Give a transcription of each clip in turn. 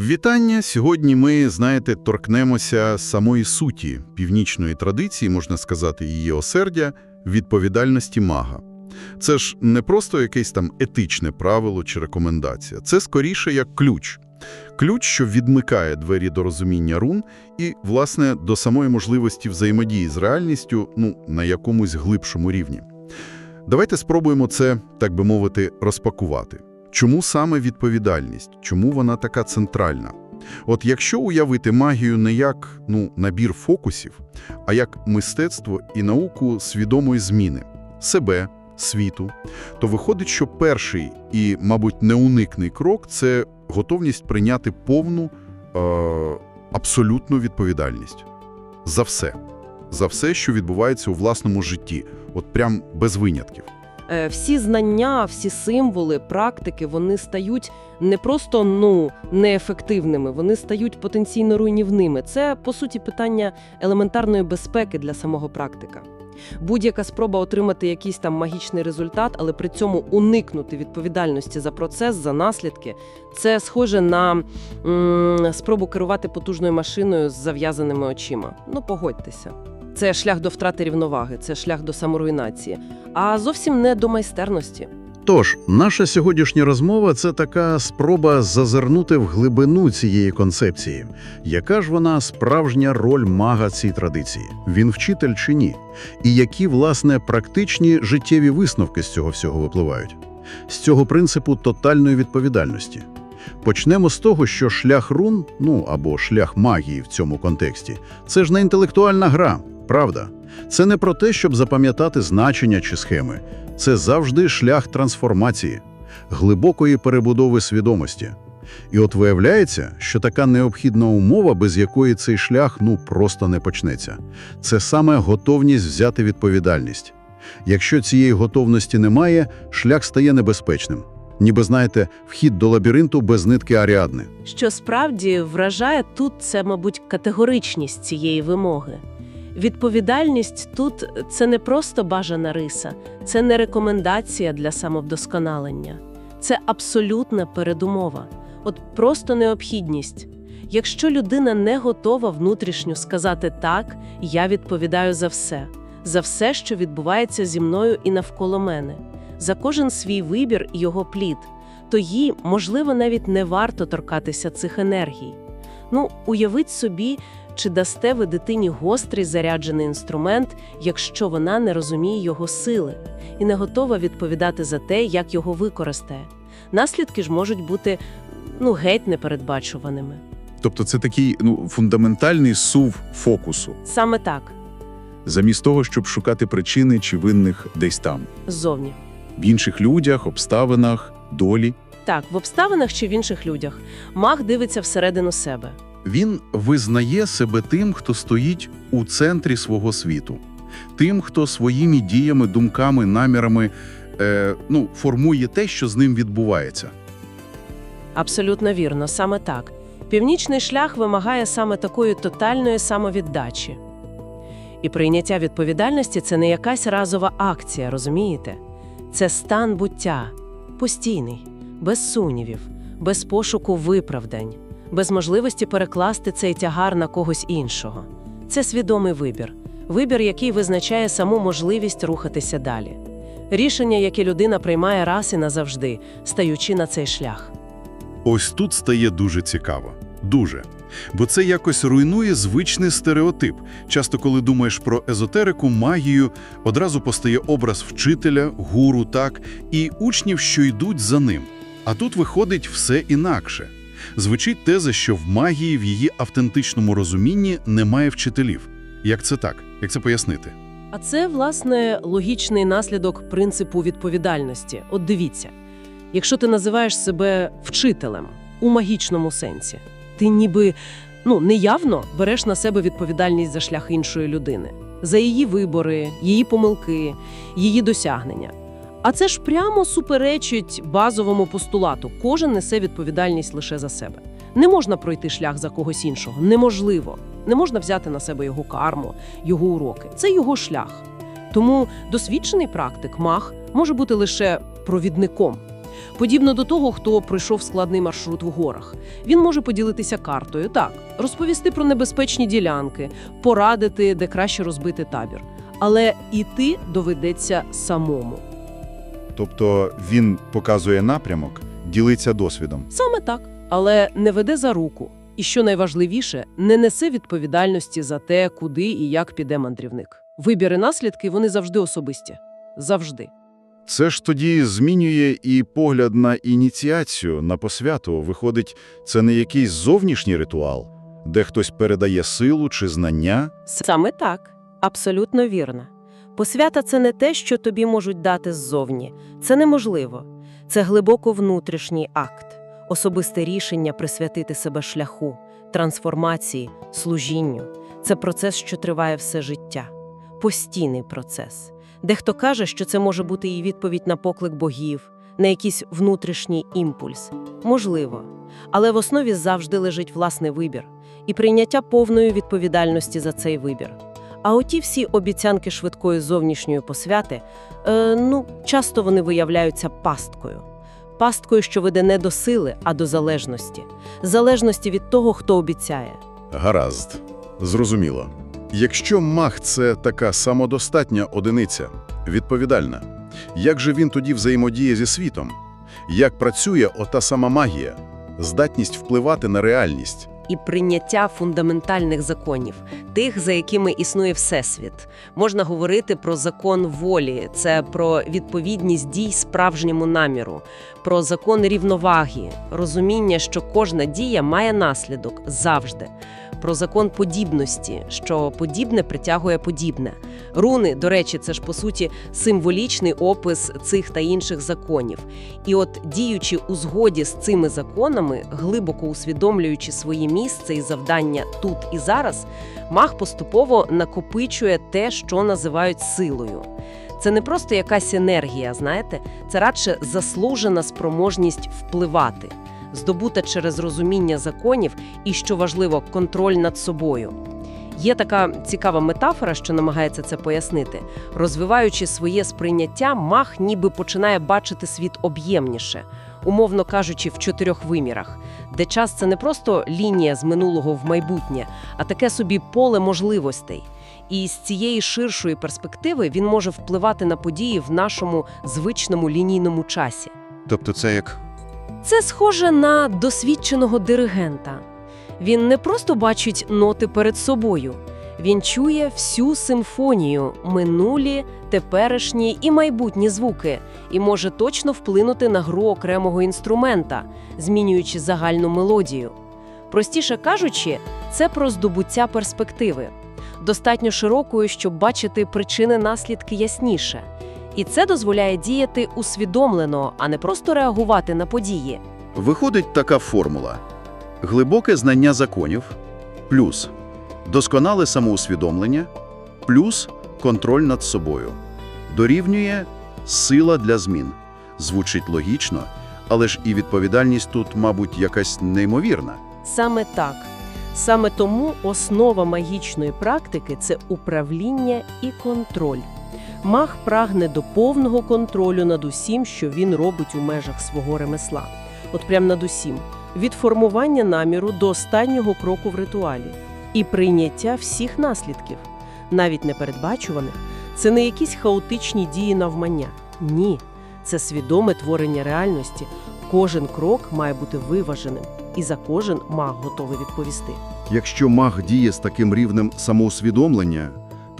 Вітання! Сьогодні ми, знаєте, торкнемося самої суті північної традиції, можна сказати, її осердя, відповідальності мага. Це ж не просто якесь там етичне правило чи рекомендація. Це скоріше як ключ. Ключ, що відмикає двері до розуміння рун і, власне, до самої можливості взаємодії з реальністю ну, на якомусь глибшому рівні. Давайте спробуємо це, так би мовити, розпакувати. Чому саме відповідальність? Чому вона така центральна? От якщо уявити магію не як ну, набір фокусів, а як мистецтво і науку свідомої зміни себе, світу, то виходить, що перший і, мабуть, неуникний крок – це готовність прийняти повну, е, абсолютну відповідальність. За все. За все, що відбувається у власному житті. От прям без винятків. Е, Всі знання, всі символи, практики, вони стають не просто ну неефективними, вони стають потенційно руйнівними. Це по суті питання елементарної безпеки для самого практика. Будь-яка спроба отримати якийсь там магічний результат, але при цьому уникнути відповідальності за процес, за наслідки, це схоже на м, спробу керувати потужною машиною з зав'язаними очима. Ну погодьтеся. Це шлях до втрати рівноваги, це шлях до саморуйнації, а зовсім не до майстерності. Тож, наша сьогоднішня розмова – це така спроба зазирнути в глибину цієї концепції. Яка ж вона справжня роль мага цій традиції? Він вчитель чи ні? І які, власне, практичні життєві висновки з цього всього випливають? З цього принципу тотальної відповідальності. Почнемо з того, що шлях рун, ну або шлях магії в цьому контексті, це ж не інтелектуальна гра, правда? Це не про те, щоб запам'ятати значення чи схеми. Це завжди шлях трансформації, глибокої перебудови свідомості. І от виявляється, що така необхідна умова, без якої цей шлях ну просто не почнеться. Це саме готовність взяти відповідальність. Якщо цієї готовності немає, шлях стає небезпечним. Ніби, знаєте, вхід до лабіринту без нитки Аріадни. Що справді вражає тут це, мабуть, категоричність цієї вимоги. Відповідальність тут це не просто бажана риса, це не рекомендація для самовдосконалення, це абсолютна передумова, от просто необхідність. Якщо людина не готова внутрішньо сказати так, я відповідаю за все, за все, що відбувається зі мною і навколо мене, за кожен свій вибір і його плід, то їй, можливо, навіть не варто торкатися цих енергій. Ну, уявіть собі, чи дасте ви дитині гострий заряджений інструмент, якщо вона не розуміє його сили і не готова відповідати за те, як його використає. Наслідки ж можуть бути ну геть непередбачуваними. Тобто це такий ну, фундаментальний сув фокусу, Саме так, замість того, щоб шукати причини чи винних десь там, ззовні. в інших людях, обставинах, долі. Так, в обставинах чи в інших людях маг дивиться всередину себе. Він визнає себе тим, хто стоїть у центрі свого світу, тим, хто своїми діями, думками, намірами е, ну, формує те, що з ним відбувається. Абсолютно вірно, саме так. Північний шлях вимагає саме такої тотальної самовіддачі. І прийняття відповідальності це не якась разова акція, розумієте? Це стан буття, постійний, без сумнівів, без пошуку виправдань, без можливості перекласти цей тягар на когось іншого. Це свідомий вибір, вибір, який визначає саму можливість рухатися далі. Рішення, яке людина приймає раз і назавжди, стаючи на цей шлях. Ось тут стає дуже цікаво. Дуже. Бо це якось руйнує звичний стереотип. Часто, коли думаєш про езотерику, магію, одразу постає образ вчителя, гуру, так, і учнів, що йдуть за ним. А тут виходить все інакше. Звучить теза, що в магії в її автентичному розумінні немає вчителів. Як це так? Як це пояснити? А це, власне, логічний наслідок принципу відповідальності. От дивіться, якщо ти називаєш себе вчителем у магічному сенсі, ти ніби ну, неявно береш на себе відповідальність за шлях іншої людини, за її вибори, її помилки, її досягнення. А це ж прямо суперечить базовому постулату. Кожен несе відповідальність лише за себе. Не можна пройти шлях за когось іншого. Неможливо. Не можна взяти на себе його карму, його уроки. Це його шлях. Тому досвідчений практик, маг, може бути лише провідником. Подібно до того, хто пройшов складний маршрут в горах. Він може поділитися картою, так, розповісти про небезпечні ділянки, порадити, де краще розбити табір. Але іти доведеться самому. Тобто він показує напрямок, ділиться досвідом. Саме так, але не веде за руку. І що найважливіше, не несе відповідальності за те, куди і як піде мандрівник. Вибір і наслідки вони завжди особисті. Завжди. Це ж тоді змінює і погляд на ініціацію, на посвяту. Виходить, це не якийсь зовнішній ритуал, де хтось передає силу чи знання. Саме так, абсолютно вірно. Посвята це не те, що тобі можуть дати ззовні. Це неможливо. Це глибоко внутрішній акт, особисте рішення присвятити себе шляху, трансформації, служінню. Це процес, що триває все життя, постійний процес. Дехто каже, що це може бути і відповідь на поклик богів, на якийсь внутрішній імпульс. Можливо. Але в основі завжди лежить власний вибір і прийняття повної відповідальності за цей вибір. А оті всі обіцянки швидкої зовнішньої посвяти, е, ну, часто вони виявляються пасткою. Пасткою, що веде не до сили, а до залежності. Залежності від того, хто обіцяє. Гаразд. Зрозуміло. Якщо маг – це така самодостатня одиниця, відповідальна, як же він тоді взаємодіє зі світом? Як працює ота сама магія? Здатність впливати на реальність? І прийняття фундаментальних законів, тих, за якими існує Всесвіт. Можна говорити про закон волі, це про відповідність дій справжньому наміру, про закон рівноваги, розуміння, що кожна дія має наслідок завжди. Про закон подібності, що подібне притягує подібне. Руни, до речі, це ж по суті символічний опис цих та інших законів. І от діючи у згоді з цими законами, глибоко усвідомлюючи своє місце і завдання тут і зараз, маг поступово накопичує те, що називають силою. Це не просто якась енергія, знаєте, це радше заслужена спроможність впливати, здобута через розуміння законів і, що важливо, контроль над собою. Є така цікава метафора, що намагається це пояснити. Розвиваючи своє сприйняття, маг ніби починає бачити світ об'ємніше, умовно кажучи, в чотирьох вимірах, де час це не просто лінія з минулого в майбутнє, а таке собі поле можливостей. І з цієї ширшої перспективи він може впливати на події в нашому звичному лінійному часі. Тобто це як Це схоже на досвідченого диригента. Він не просто бачить ноти перед собою, він чує всю симфонію, минулі, теперішні і майбутні звуки, і може точно вплинути на гру окремого інструмента, змінюючи загальну мелодію. Простіше кажучи, це про здобуття перспективи, достатньо широкою, щоб бачити причини наслідки ясніше. І це дозволяє діяти усвідомлено, а не просто реагувати на події. Виходить така формула: глибоке знання законів, плюс досконале самоусвідомлення, плюс контроль над собою. Дорівнює сила для змін. Звучить логічно, але ж і відповідальність тут, мабуть, якась неймовірна. Саме так. Саме тому основа магічної практики це управління і контроль. Маг прагне до повного контролю над усім, що він робить у межах свого ремесла. От прям над усім. Від формування наміру до останнього кроку в ритуалі. І прийняття всіх наслідків, навіть непередбачуваних, це не якісь хаотичні дії навмання. Ні, це свідоме творення реальності. Кожен крок має бути виваженим, і за кожен маг готовий відповісти. Якщо маг діє з таким рівнем самоусвідомлення,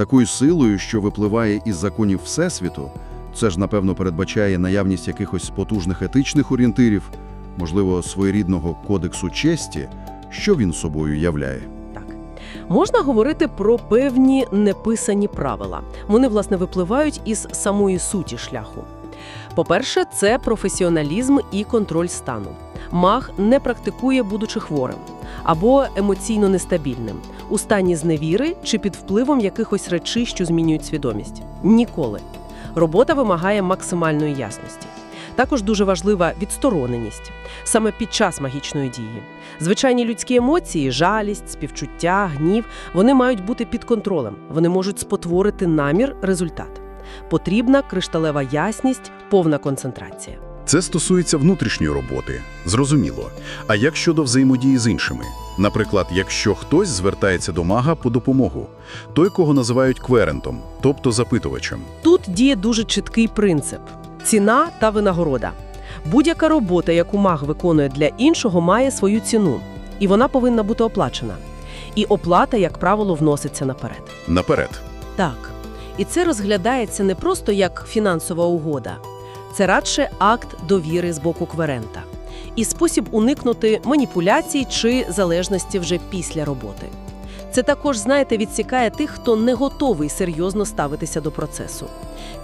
такою силою, що випливає із законів Всесвіту, це ж, напевно, передбачає наявність якихось потужних етичних орієнтирів, можливо, своєрідного кодексу честі, що він собою являє. Можна говорити про певні неписані правила. Вони, власне, випливають із самої суті шляху. По-перше, це професіоналізм і контроль стану. Маг не практикує, будучи хворим або емоційно нестабільним, у стані зневіри чи під впливом якихось речей, що змінюють свідомість. Ніколи. Робота вимагає максимальної ясності. Також дуже важлива відстороненість саме під час магічної дії. Звичайні людські емоції, жалість, співчуття, гнів, вони мають бути під контролем. Вони можуть спотворити намір, результат. Потрібна кришталева ясність, повна концентрація. Це стосується внутрішньої роботи, зрозуміло. А як щодо взаємодії з іншими? Наприклад, якщо хтось звертається до мага по допомогу, той, кого називають кверентом, тобто запитувачем. Тут діє дуже чіткий принцип – ціна та винагорода. Будь-яка робота, яку маг виконує для іншого, має свою ціну, і вона повинна бути оплачена. І оплата, як правило, вноситься наперед. Наперед. Так. І це розглядається не просто як фінансова угода. Це радше акт довіри з боку кверента. І спосіб уникнути маніпуляцій чи залежності вже після роботи. Це також, знаєте, відсікає тих, хто не готовий серйозно ставитися до процесу.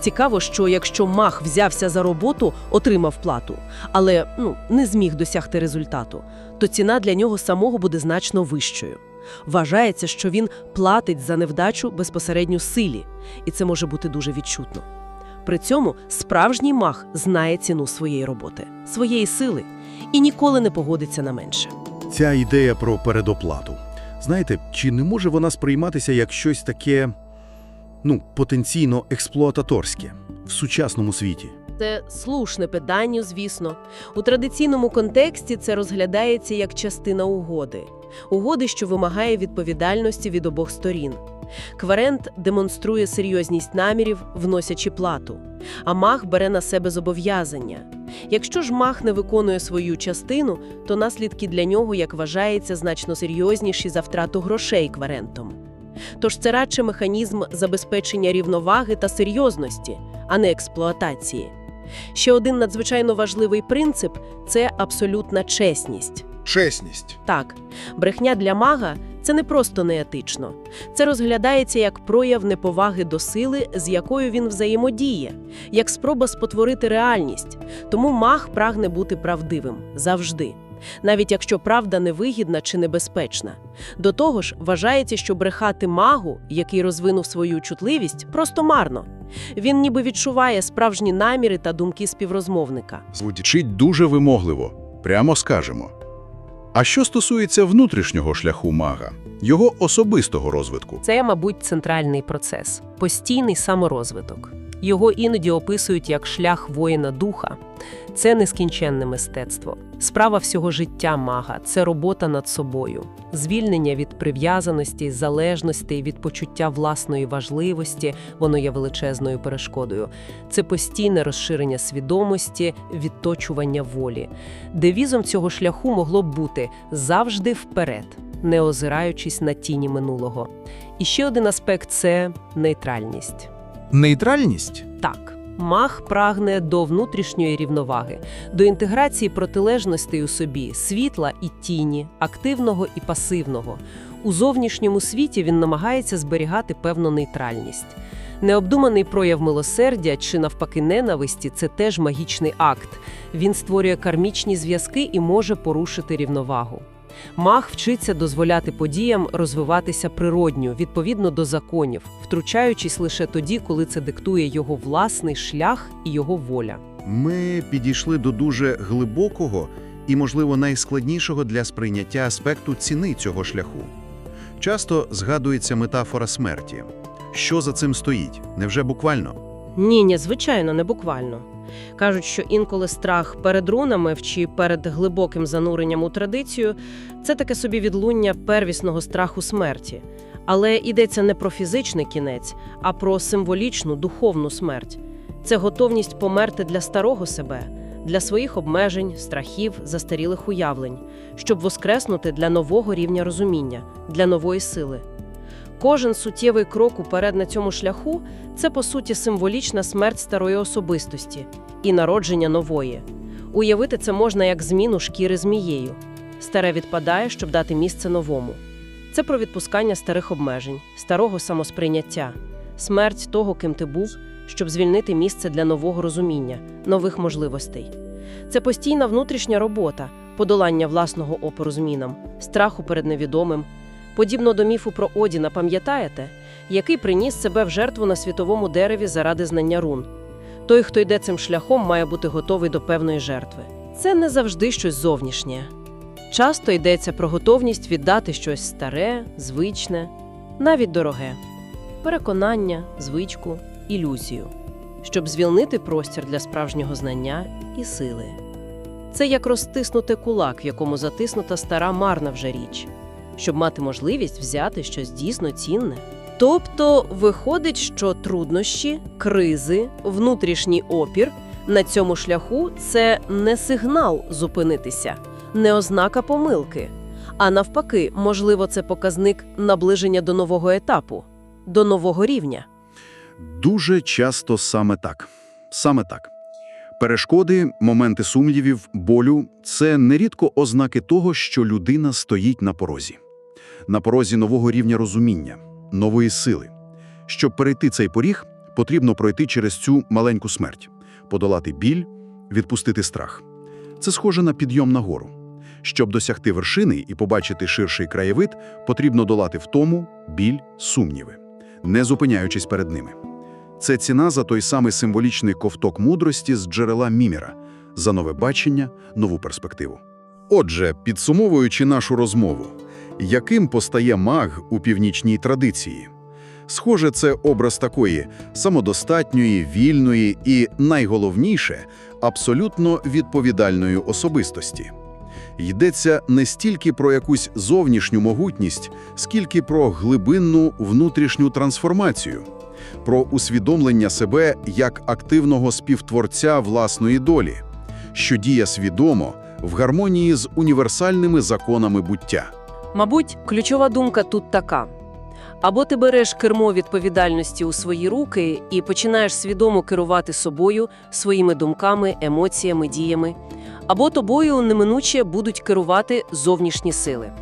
Цікаво, що якщо мах взявся за роботу, отримав плату, але ну, не зміг досягти результату, то ціна для нього самого буде значно вищою. Вважається, що він платить за невдачу безпосередньо силі, і це може бути дуже відчутно. При цьому справжній мах знає ціну своєї роботи, своєї сили і ніколи не погодиться на менше. Ця ідея про передоплату. Знаєте, чи не може вона сприйматися як щось таке, ну, потенційно експлуататорське в сучасному світі? Це слушне питання, звісно. У традиційному контексті це розглядається як частина угоди. Угоди, що вимагає відповідальності від обох сторін. Кварент демонструє серйозність намірів, вносячи плату, а мах бере на себе зобов'язання. Якщо ж мах не виконує свою частину, то наслідки для нього, як вважається, значно серйозніші за втрату грошей кварентом. Тож це радше механізм забезпечення рівноваги та серйозності, а не експлуатації. Ще один надзвичайно важливий принцип це абсолютна чесність. Чесність. Так, брехня для мага це не просто неетично. Це розглядається як прояв неповаги до сили, з якою він взаємодіє, як спроба спотворити реальність. Тому маг прагне бути правдивим завжди. Навіть якщо правда невигідна чи небезпечна. До того ж, вважається, що брехати магу, який розвинув свою чутливість, просто марно. Він ніби відчуває справжні наміри та думки співрозмовника. Звучить дуже вимогливо, прямо скажемо. А що стосується внутрішнього шляху мага, його особистого розвитку? Це, мабуть, центральний процес постійний саморозвиток. Його іноді описують як шлях воїна духа. Це нескінченне мистецтво. Справа всього життя мага це робота над собою, звільнення від прив'язаності, залежності, від почуття власної важливості, воно є величезною перешкодою. Це постійне розширення свідомості, відточування волі. Девізом цього шляху могло б бути завжди вперед, не озираючись на тіні минулого. І ще один аспект це нейтральність. Нейтральність? Так, маг прагне до внутрішньої рівноваги, до інтеграції протилежностей у собі, світла і тіні, активного і пасивного. У зовнішньому світі він намагається зберігати певну нейтральність. Необдуманий прояв милосердя чи навпаки ненависті це теж магічний акт. Він створює кармічні зв'язки і може порушити рівновагу. Маг вчиться дозволяти подіям розвиватися природньо, відповідно до законів, втручаючись лише тоді, коли це диктує його власний шлях і його воля. Ми підійшли до дуже глибокого і, можливо, найскладнішого для сприйняття аспекту ціни цього шляху. Часто згадується метафора смерті. Що за цим стоїть? Невже буквально? Ні, ні, звичайно, не буквально. Кажуть, що інколи страх перед рунами чи перед глибоким зануренням у традицію це таке собі відлуння первісного страху смерті. Але йдеться не про фізичний кінець, а про символічну духовну смерть. Це готовність померти для старого себе, для своїх обмежень, страхів, застарілих уявлень, щоб воскреснути для нового рівня розуміння, для нової сили. Кожен суттєвий крок уперед на цьому шляху це по суті символічна смерть старої особистості і народження нової. Уявити це можна як зміну шкіри змією. Старе відпадає, щоб дати місце новому. Це про відпускання старих обмежень, старого самосприйняття, смерть того, ким ти був, щоб звільнити місце для нового розуміння, нових можливостей. Це постійна внутрішня робота, подолання власного опору змінам, страху перед невідомим. Подібно до міфу про Одіна, пам'ятаєте, який приніс себе в жертву на світовому дереві заради знання рун. Той, хто йде цим шляхом, має бути готовий до певної жертви. Це не завжди щось зовнішнє. Часто йдеться про готовність віддати щось старе, звичне, навіть дороге, переконання, звичку, ілюзію. щоб звільнити простір для справжнього знання і сили. Це як розтиснути кулак, в якому затиснута стара марна вже річ, щоб мати можливість взяти щось дійсно цінне. Тобто виходить, що труднощі, кризи, внутрішній опір на цьому шляху це не сигнал зупинитися, не ознака помилки, а навпаки, можливо, це показник наближення до нового етапу, до нового рівня. Дуже часто саме так. Саме так. Перешкоди, моменти сумнівів, болю – це нерідко ознаки того, що людина стоїть на порозі. На порозі нового рівня розуміння, нової сили. Щоб перейти цей поріг, потрібно пройти через цю маленьку смерть, подолати біль, відпустити страх. Це схоже на підйом на гору. Щоб досягти вершини і побачити ширший краєвид, потрібно долати втому, біль, сумніви, не зупиняючись перед ними. Це ціна за той самий символічний ковток мудрості з джерела Міміра, за нове бачення, нову перспективу. Отже, підсумовуючи нашу розмову, яким постає маг у північній традиції? Схоже, це образ такої самодостатньої, вільної і, найголовніше, абсолютно відповідальної особистості. Йдеться не стільки про якусь зовнішню могутність, скільки про глибинну внутрішню трансформацію, про усвідомлення себе як активного співтворця власної долі, що діє свідомо, в гармонії з універсальними законами буття. Мабуть, ключова думка тут така. Або ти береш кермо відповідальності у свої руки і починаєш свідомо керувати собою, своїми думками, емоціями, діями, або тобою неминуче будуть керувати зовнішні сили,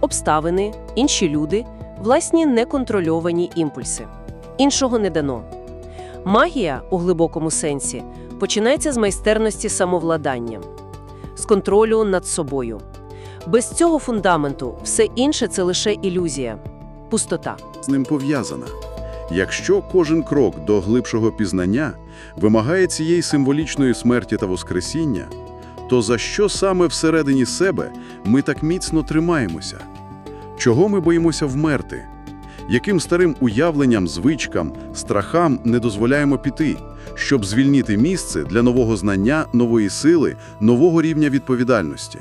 обставини, інші люди, власні неконтрольовані імпульси. Іншого не дано. Магія, у глибокому сенсі, починається з майстерності самовладання, з контролю над собою. Без цього фундаменту все інше це лише ілюзія, пустота. з ним пов'язана. Якщо кожен крок до глибшого пізнання вимагає цієї символічної смерті та воскресіння, то за що саме всередині себе ми так міцно тримаємося? Чого ми боїмося вмерти? Яким старим уявленням, звичкам, страхам не дозволяємо піти, щоб звільнити місце для нового знання, нової сили, нового рівня відповідальності?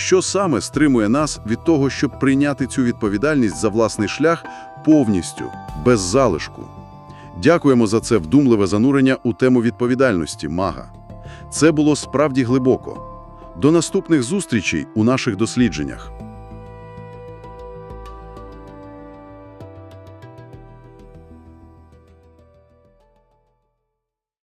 Що саме стримує нас від того, щоб прийняти цю відповідальність за власний шлях повністю, без залишку? Дякуємо за це вдумливе занурення у тему відповідальності, мага. Це було справді глибоко. До наступних зустрічей у наших дослідженнях.